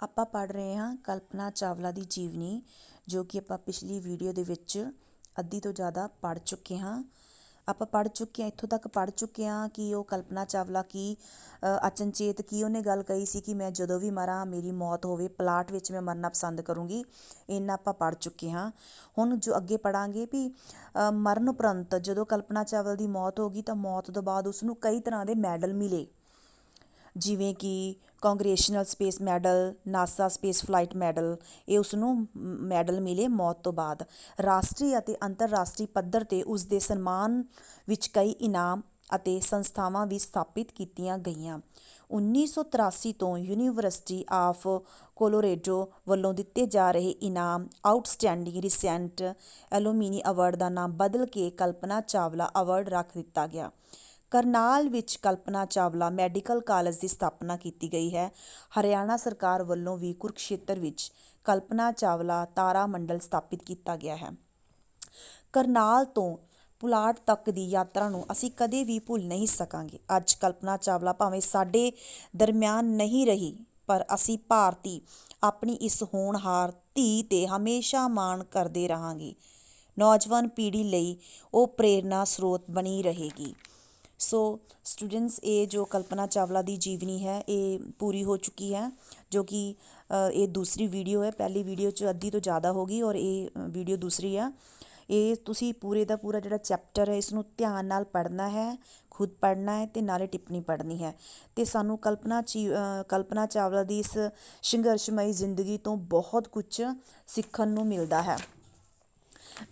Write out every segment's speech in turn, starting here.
ਆਪਾਂ ਪੜ੍ਹ ਰਹੇ ਹਾਂ ਕਲਪਨਾ ਚਾਵਲਾ ਦੀ ਜੀਵਨੀ, ਜੋ ਕਿ ਆਪਾਂ ਪਿਛਲੀ ਵੀਡੀਓ ਦੇ ਵਿੱਚ ਅੱਧੀ ਤੋਂ ਜ਼ਿਆਦਾ ਪੜ੍ਹ ਚੁੱਕੇ ਹਾਂ। ਆਪਾਂ ਪੜ੍ਹ ਚੁੱਕੇ ਹਾਂ, ਇੱਥੋਂ ਤੱਕ ਪੜ੍ਹ ਚੁੱਕੇ ਹਾਂ ਕਿ ਉਹ ਕਲਪਨਾ ਚਾਵਲਾ ਕੀ ਅਚਨਚੇਤ ਕੀ ਉਹਨੇ ਗੱਲ ਕਹੀ ਸੀ ਕਿ ਮੈਂ ਜਦੋਂ ਵੀ ਮਰਾਂ, ਮੇਰੀ ਮੌਤ ਹੋਵੇ, ਪਲਾਟ ਵਿੱਚ ਮੈਂ ਮਰਨਾ ਪਸੰਦ ਕਰੂੰਗੀ। ਇੰਨਾ ਆਪਾਂ ਪੜ੍ਹ ਚੁੱਕੇ ਹਾਂ। ਹੁਣ ਜੋ ਅੱਗੇ ਪੜਾਂਗੇ ਵੀ ਮਰਨ ਉਪਰੰਤ ਜਦੋਂ ਕਲਪਨਾ ਚਾਵਲਾ ਦੀ ਮੌਤ ਹੋ ਗਈ ਤਾਂ ਮੌਤ ਤੋਂ ਬਾਅਦ ਉਸ ਨੂੰ ਕਈ ਤਰ੍ਹਾਂ ਦੇ ਮੈਡਲ ਮਿਲੇ। ਜਿਵੇਂ ਕਿ congressional space medal, NASA space flight medal, ਇਹ ਉਸ ਨੂੰ ਮੈਡਲ ਮਿਲੇ ਮੌਤ ਤੋਂ ਬਾਅਦ। ਰਾਸ਼ਟਰੀ ਅਤੇ ਅੰਤਰਰਾਸ਼ਟਰੀ ਪੱਧਰ ਤੇ ਉਸ ਦੇ ਸਨਮਾਨ ਵਿੱਚ ਕਈ ਇਨਾਮ ਅਤੇ ਸੰਸਥਾਵਾਂ ਵੀ ਸਥਾਪਿਤ ਕੀਤੀਆਂ ਗਈਆਂ। 1983 ਤੋਂ ਯੂਨੀਵਰਸਿਟੀ ਆਫ ਕੋਲੋਰੇਡੋ ਵੱਲੋਂ ਦਿੱਤੇ ਜਾ ਰਹੇ ਇਨਾਮ ਆਊਟਸਟੈਂਡਿੰਗ ਰੀਸੈਂਟ ਐਲੂਮੀਨੀ ਅਵਾਰਡ ਦਾ ਨਾਮ ਬਦਲ ਕੇ ਕਲਪਨਾ ਚਾਵਲਾ ਅਵਾਰਡ ਰੱਖ ਦਿੱਤਾ ਗਿਆ। ਕਰਨਾਲ ਵਿੱਚ ਕਲਪਨਾ ਚਾਵਲਾ ਮੈਡੀਕਲ ਕਾਲਜ ਦੀ ਸਥਾਪਨਾ ਕੀਤੀ ਗਈ ਹੈ। ਹਰਿਆਣਾ ਸਰਕਾਰ ਵੱਲੋਂ ਵੀ ਕੁਰਕਸ਼ੇਤਰ ਵਿੱਚ ਕਲਪਨਾ ਚਾਵਲਾ ਤਾਰਾ ਮੰਡਲ ਸਥਾਪਿਤ ਕੀਤਾ ਗਿਆ ਹੈ। ਕਰਨਾਲ ਤੋਂ ਪੁਲਾੜ ਤੱਕ ਦੀ ਯਾਤਰਾ ਨੂੰ ਅਸੀਂ ਕਦੇ ਵੀ ਭੁੱਲ ਨਹੀਂ ਸਕਾਂਗੇ। ਅੱਜ ਕਲਪਨਾ ਚਾਵਲਾ ਭਾਵੇਂ ਸਾਡੇ ਦਰਮਿਆਨ ਨਹੀਂ ਰਹੀ, ਪਰ ਅਸੀਂ ਭਾਰਤੀ ਆਪਣੀ ਇਸ ਹੋਣਹਾਰ ਧੀ ਤੇ ਹਮੇਸ਼ਾ ਮਾਣ ਕਰਦੇ ਰਹਾਂਗੇ। ਨੌਜਵਾਨ ਪੀੜ੍ਹੀ ਲਈ ਉਹ ਪ੍ਰੇਰਨਾ ਸਰੋਤ ਬਣੀ ਰਹੇਗੀ। ਸੋ ਸਟੂਡੈਂਟਸ ਇਹ ਜੋ ਕਲਪਨਾ ਚਾਵਲਾ ਦੀ ਜੀਵਨੀ ਹੈ, ਇਹ ਪੂਰੀ ਹੋ ਚੁੱਕੀ ਹੈ, ਜੋ ਕਿ ਇਹ ਦੂਸਰੀ ਵੀਡੀਓ ਹੈ। ਪਹਿਲੀ ਵੀਡੀਓ 'ਚ ਅੱਧੀ ਤੋਂ ਜ਼ਿਆਦਾ ਹੋ ਗਈ ਔਰ ਇਹ ਵੀਡੀਓ ਦੂਸਰੀ ਆ। ਇਹ ਤੁਸੀਂ ਪੂਰੇ ਦਾ ਪੂਰਾ ਜਿਹੜਾ ਚੈਪਟਰ ਹੈ ਇਸ ਨੂੰ ਧਿਆਨ ਨਾਲ ਪੜ੍ਹਨਾ ਹੈ, ਖੁਦ ਪੜ੍ਹਨਾ ਹੈ ਤੇ ਨਾਲੇ ਟਿੱਪਣੀ ਪੜ੍ਹਨੀ ਹੈ। ਤੇ ਸਾਨੂੰ ਕਲਪਨਾ ਚੀ ਕਲਪਨਾ ਚਾਵਲਾ ਦੀ ਇਸ ਸੰਘਰਸ਼ਮਈ ਜ਼ਿੰਦਗੀ ਤੋਂ ਬਹੁਤ ਕੁਝ ਸਿੱਖਣ ਨੂੰ ਮਿਲਦਾ ਹੈ।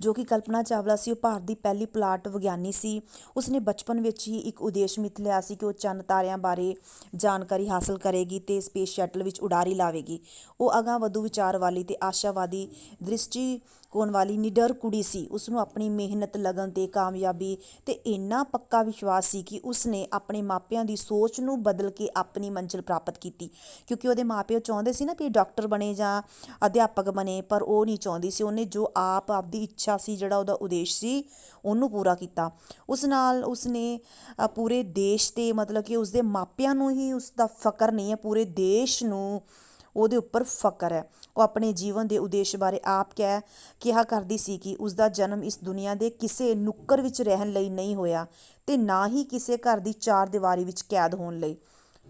ਜੋ ਕਿ ਕਲਪਨਾ ਚਾਵਲਾ ਸੀ, ਉਹ ਭਾਰਤ ਦੀ ਪਹਿਲੀ ਪਲਾਟ ਵਿਗਿਆਨੀ ਸੀ। ਉਸਨੇ ਬਚਪਨ ਵਿੱਚ ਹੀ ਇੱਕ ਉਦੇਸ਼ ਮਿੱਥ ਲਿਆ ਸੀ ਕਿ ਉਹ ਚੰਨ ਤਾਰਿਆਂ ਬਾਰੇ ਜਾਣਕਾਰੀ ਹਾਸਲ ਕਰੇਗੀ ਤੇ ਸਪੇਸ ਸ਼ਟਲ ਵਿੱਚ ਉਡਾਰੀ ਲਾਵੇਗੀ। ਉਹ ਅਗਾਂਹ ਵਧੂ ਵਿਚਾਰ ਵਾਲੀ ਤੇ ਆਸ਼ਾਵਾਦੀ ਦ੍ਰਿਸ਼ਟੀ ਕੋਣ ਵਾਲੀ ਨਿਡਰ ਕੁੜੀ ਸੀ ਉਸ ਨੂੰ ਆਪਣੀ ਮਿਹਨਤ, ਲਗਨ ਤੇ ਕਾਮਯਾਬੀ ਤੇ ਇੰਨਾ ਪੱਕਾ ਵਿਸ਼ਵਾਸ ਸੀ ਕਿ ਉਸ ਨੇ ਆਪਣੇ ਮਾਪਿਆਂ ਦੀ ਸੋਚ ਨੂੰ ਬਦਲ ਕੇ ਆਪਣੀ ਮੰਜ਼ਿਲ ਪ੍ਰਾਪਤ ਕੀਤੀ। ਕਿਉਂਕਿ ਉਹਦੇ ਮਾਪਿਓ ਚਾਹੁੰਦੇ ਸੀ ਨਾ ਕਿ ਡਾਕਟਰ ਬਣੇ ਜਾਂ ਅਧਿਆਪਕ ਬਣੇ, ਪਰ ਉਹ ਨਹੀਂ ਚਾਹੁੰਦੀ ਸੀ। ਉਹਨੇ ਜੋ ਆਪ ਆਪਦੀ ਇੱਛਾ ਸੀ, ਜਿਹੜਾ ਉਹਦਾ ਉਦੇਸ਼ ਸੀ, ਉਹਨੂੰ ਪੂਰਾ ਕੀਤਾ। ਉਸ ਨਾਲ ਉਸਨੇ ਪੂਰੇ ਦੇਸ਼ ਤੇ ਮਤਲਬ ਕਿ ਉਸਦੇ ਮਾਪਿਆਂ ਨੂੰ ਹੀ ਉਸ ਦਾ ਫਕਰ ਨਹੀਂ ਹੈ, ਪੂਰੇ ਦੇਸ਼ ਨੂੰ ਉਹਦੇ ਉੱਪਰ ਫਕਰ ਹੈ। ਉਹ ਆਪਣੇ ਜੀਵਨ ਦੇ ਉਦੇਸ਼ ਬਾਰੇ ਆਪ ਕਹਿ, ਕਿਹਾ ਕਰਦੀ ਸੀ ਕਿ ਉਸ ਦਾ ਜਨਮ ਇਸ ਦੁਨੀਆ ਦੇ ਕਿਸੇ ਨੁੱਕਰ ਵਿੱਚ ਰਹਿਣ ਲਈ ਨਹੀਂ ਹੋਇਆ ਤੇ ਨਾ ਹੀ ਕਿਸੇ ਘਰ ਦੀ ਚਾਰ ਦੀਵਾਰੀ ਵਿੱਚ ਕੈਦ ਹੋਣ ਲਈ।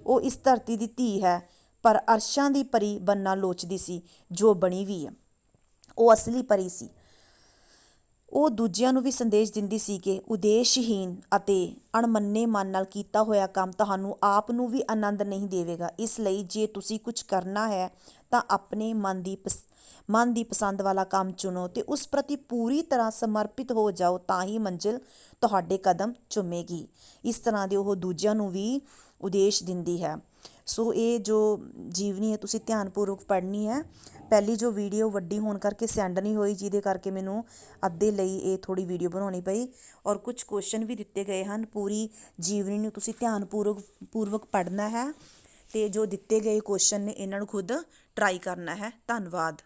ਉਹ ਇਸ ਧਰਤੀ ਦੀ ਧੀ ਹੈ, ਪਰ ਅਰਸ਼ਾਂ ਦੀ ਪਰੀ ਬੰਨਾ ਲੋਚਦੀ ਸੀ, ਜੋ ਬਣੀ ਵੀ ਹੈ। ਉਹ ਅਸਲੀ ਪਰੀ ਸੀ। ਉਹ ਦੂਜਿਆਂ ਨੂੰ ਵੀ ਸੰਦੇਸ਼ ਦਿੰਦੀ ਸੀ ਕਿ ਉਦੇਸ਼ਹੀਨ ਅਤੇ ਅਣਮੰਨੇ ਮਨ ਨਾਲ ਕੀਤਾ ਹੋਇਆ ਕੰਮ ਤੁਹਾਨੂੰ ਆਪ ਨੂੰ ਵੀ ਆਨੰਦ ਨਹੀਂ ਦੇਵੇਗਾ। ਇਸ ਲਈ ਜੇ ਤੁਸੀਂ ਕੁਝ ਕਰਨਾ ਹੈ, ਤਾਂ ਆਪਣੇ ਮਨ ਦੀ ਮਨ ਦੀ ਪਸੰਦ ਵਾਲਾ ਕੰਮ ਚੁਣੋ ਤੇ ਉਸ ਪ੍ਰਤੀ ਪੂਰੀ ਤਰ੍ਹਾਂ ਸਮਰਪਿਤ ਹੋ ਜਾਓ ਤਾਂ ਹੀ ਮੰਜ਼ਿਲ ਤੁਹਾਡੇ ਕਦਮ ਚੁੰਮੇਗੀ। ਇਸ ਤਰ੍ਹਾਂ ਦੇ ਉਹ ਦੂਜਿਆਂ ਨੂੰ ਵੀ ਉਦੇਸ਼ ਦਿੰਦੀ ਹੈ। ਸੋ ਇਹ ਜੋ ਜੀਵਨੀ ਹੈ, ਤੁਸੀਂ ਧਿਆਨਪੂਰਵਕ ਪੜ੍ਹਨੀ ਹੈ। ਪਹਿਲੀ ਜੋ ਵੀਡੀਓ ਵੱਡੀ ਹੋਣ ਕਰਕੇ ਸੈਂਡ ਨਹੀਂ ਹੋਈ, ਜਿਹਦੇ ਕਰਕੇ ਮੈਨੂੰ ਅੱਧੇ ਲਈ ਇਹ ਥੋੜੀ ਵੀਡੀਓ ਬਣਾਉਣੀ ਪਈ ਔਰ ਕੁਝ ਕੁਐਸਚਨ ਵੀ ਦਿੱਤੇ ਗਏ ਹਨ। ਪੂਰੀ ਜੀਵਨੀ ਨੂੰ ਤੁਸੀਂ ਧਿਆਨਪੂਰਵਕ, ਪੂਰਵਕ ਪੜ੍ਹਨਾ ਹੈ ਤੇ ਜੋ ਦਿੱਤੇ ਗਏ ਕੁਐਸਚਨ ਨੇ, ਇਹਨਾਂ ਨੂੰ ਖੁਦ ਟਰਾਈ ਕਰਨਾ ਹੈ। ਧੰਨਵਾਦ।